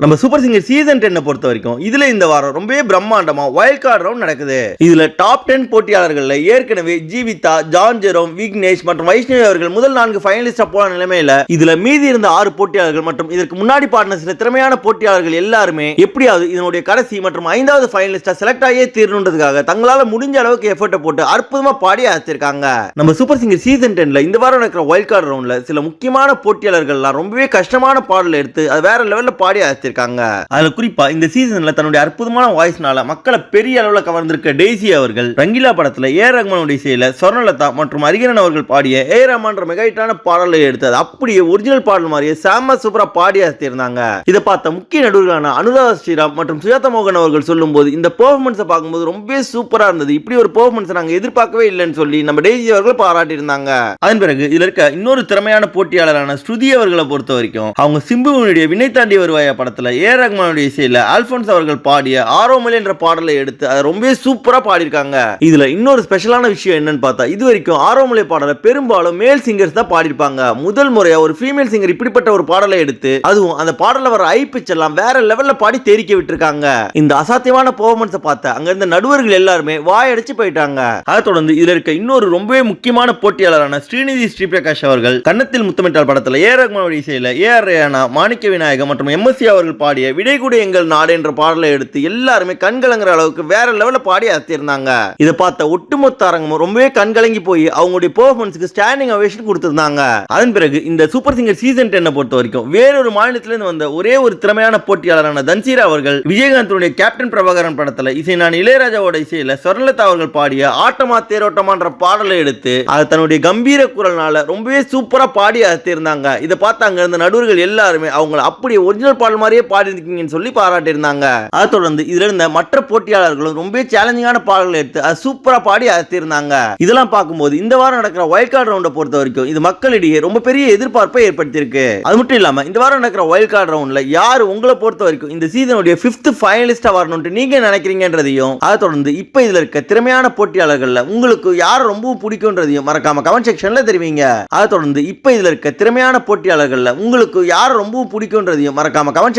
நம்ம super singer season டென்னை பொறுத்த வரைக்கும் இதுல இந்த வாரம் ரொம்பவே பிரம்மாண்டமா வைல்ட் கார்டு ரவுண்ட் நடக்குது. இதுல டாப் டென் போட்டியாளர்கள்ல ஏற்கனவே ஜீவிதா ஜான் ஜெரோம் விக்னேஷ் மற்றும் வைஷ்ணவி அவர்கள் முதல் நான்கு ஃபைனலிஸ்டா போன நிலைமையில இதுல மீதி இருந்த ஆறு போட்டியாளர்கள் மற்றும் இதற்கு முன்னாடி பாடின சில திறமையான போட்டியாளர்கள் எல்லாருமே எப்படியாவது இதனுடைய கடைசி மற்றும் ஐந்தாவது ஃபைனலிஸ்டா செலக்ட் ஆகியே தீரணுன்றதுக்காக தங்களால முடிஞ்ச அளவுக்கு எஃபர்ட்டை போட்டு அற்புதமா பாடி அழைச்சிருக்காங்க நம்ம சூப்பர் சிங்கர் சீசன் டென்ல இந்த வாரம் நடக்கிற வைல்ட் கார்டு ரவுண்ட்ல சில முக்கியமான போட்டியாளர்கள்லாம் ரொம்பவே கஷ்டமான பாடல் எடுத்து அது வேற லெவல்ல பாடி அழைச்சிருக்காங்க அதுல குறிப்பா இந்த சீசன்ல தன்னுடைய அற்புதமான வாய்ஸ்னால மக்களை பெரிய அளவுல கவர்ந்திருக்க டெய்ஸி அவர்கள் ரங்கிலா படத்துல ஏ. ரஹ்மானுடைய இசையில சொர்ணலதா மற்றும் அரிகரன் அவர்கள் பாடிய ஏ. ரஹ்மான்ற மெகாயிட்டான பாடலை எடுத்து அது அப்படியே ஒரிஜினல் பாடல் மாதிரியே செம்ம சூப்பரா பாடி அசத்திருந்தாங்க இதை பார்த்த முக்கிய நடுவர்களான அனுராதா ஸ்ரீராம் மற்றும் சுஜாதா மோகன் அவர்கள் சொல்லும்போது இந்த பெர்ஃபார்மன்ஸை பார்க்கும்போது ரொம்பவே சூப்பரா இருந்தது. இப்படி ஒரு பெர்ஃபார்மன்ஸ் நாங்க எதிர்பார்க்கவே இல்லைன்னு சொல்லி நம்ம டெய்ஸி அவர்கள் பாராட்டி இருந்தாங்க அதன் பிறகு இதுல இருக்க இன்னொரு திறமையான போட்டியாளரான ஸ்ருதி அவர்களை பொறுத்த வரைக்கும் அவங்க சிம்புவனுடைய வினை தாண்டி வருவாய படத்தில் ஏ ரஹ்மானுடைய இசையில அல்போன்ஸ் அவர்கள் பாடிய ஆரோமலி என்ற பாடலை எடுத்து அதை ரொம்பவே சூப்பரா பாடியிருக்காங்க. இதுல இன்னொரு ஸ்பெஷலான விஷயம் என்னன்னு பார்த்தா இது வரைக்கும் ஆரோமலை பாடலை பெரும்பாலும் மேல் சிங்கர்ஸ் தான் பாடியிருப்பாங்க. முதல் முறையாக ஒரு ஃபீமேல் சிங்கர் இப்படிப்பட்ட ஒரு பாடலை எடுத்து அதுவும் அந்த பாடலில் வர ஐ பிச் எல்லாம் வேற லெவல்ல பாடி தெரிக்க விட்டுருக்காங்க. இந்த அசாத்தியமான பர்ஃபார்மன்ஸை பார்த்த அங்க இருந்த நடுவர்கள் எல்லாருமே வாயடிச்சு போயிட்டாங்க. அதை தொடர்ந்து இதில் இருக்க இன்னொரு ரொம்பவே முக்கியமான போட்டியாளரான ஸ்ரீநிதி ஸ்ரீபிரகாஷ் அவர்கள் கன்னத்தில் முத்தமிட்டால் படத்துல ஏ ரஹ்மானுடைய இசையில ஏ ஆர் ரேயானா மாணிக்க விநாயகம் மற்றும் எம்எஸ்சி அவர்கள் பாடிய விடைகுடி எங்கள் நாடு என்ற பாடலை எடுத்து எல்லாருமே கண்கலங்குற அளவுக்கு வேற லெவல்ல பாடி அசத்திருந்தாங்க இதை பார்த்த ஒட்டுமொத்த அரங்கமும் ரொம்பவே கண்கலங்கி போய் அவங்களுடைய பெர்ஃபார்மன்ஸுக்கு ஸ்டாண்டிங் அவேஷன் கொடுத்திருந்தாங்க. அதன் பிறகு இந்த சூப்பர் சிங்கர் சீசன் டென்னை பொறுத்த வரைக்கும் வேறொரு மாநிலத்திலிருந்து வந்த ஒரே ஒரு திறமையான போட்டியாளரான தன்சீரா அவர்கள் விஜயகாந்தனுடைய கேப்டன் பிரபாகரன் படத்தில் இசை நான் இளையராஜாவோட இசையில சொர்ணலதா அவர்கள் பாடிய ஆட்டமா தேரோட்டமான்ற பாடலை எடுத்து அதை தன்னுடைய கம்பீர குரல்னால ரொம்பவே சூப்பரா பாடி அசத்திருந்தாங்க இதை பார்த்து அங்க இருந்த நடுவர்கள் எல்லாருமே அவங்கள அப்படி ஒரிஜினல் பாடல் மாதிரி மாதிரியே பாடிருக்கீங்கன்னு சொல்லி பாராட்டியிருந்தாங்க. அதை தொடர்ந்து இதுல இருந்த மற்ற போட்டியாளர்களும் ரொம்ப சேலஞ்சிங்கான பாடல்களை எடுத்து அது சூப்பரா பாடி அசத்திருந்தாங்க இதெல்லாம் பார்க்கும்போது இந்த வாரம் நடக்கிற வைல்ட் கார்டு ரவுண்டை பொறுத்த வரைக்கும் இது மக்களிடையே ரொம்ப பெரிய எதிர்பார்ப்பை ஏற்படுத்தியிருக்கு. அது மட்டும் இல்லாம இந்த வாரம் நடக்கிற வைல்ட் கார்டு ரவுண்ட்ல யார் உங்களை பொறுத்த வரைக்கும் இந்த சீசனுடைய ஃபிஃப்த் ஃபைனலிஸ்டா வரணும்னு நீங்க நினைக்கிறீங்கன்றதையும் அதை தொடர்ந்து இப்போ இதுல இருக்க திறமையான போட்டியாளர்கள்ல உங்களுக்கு யார் ரொம்ப பிடிக்கும்ன்றதையும் மறக்காம கமெண்ட் செக்ஷன்ல தெரிவிங்க. அதை தொடர்ந்து இப்போ இதுல இருக்க திறமையான போட்டியாளர்கள்ல உங்களுக்கு யார் ரொம்ப பிடிக்கும்ன்றதையும் மறக்காம கமெண்ட்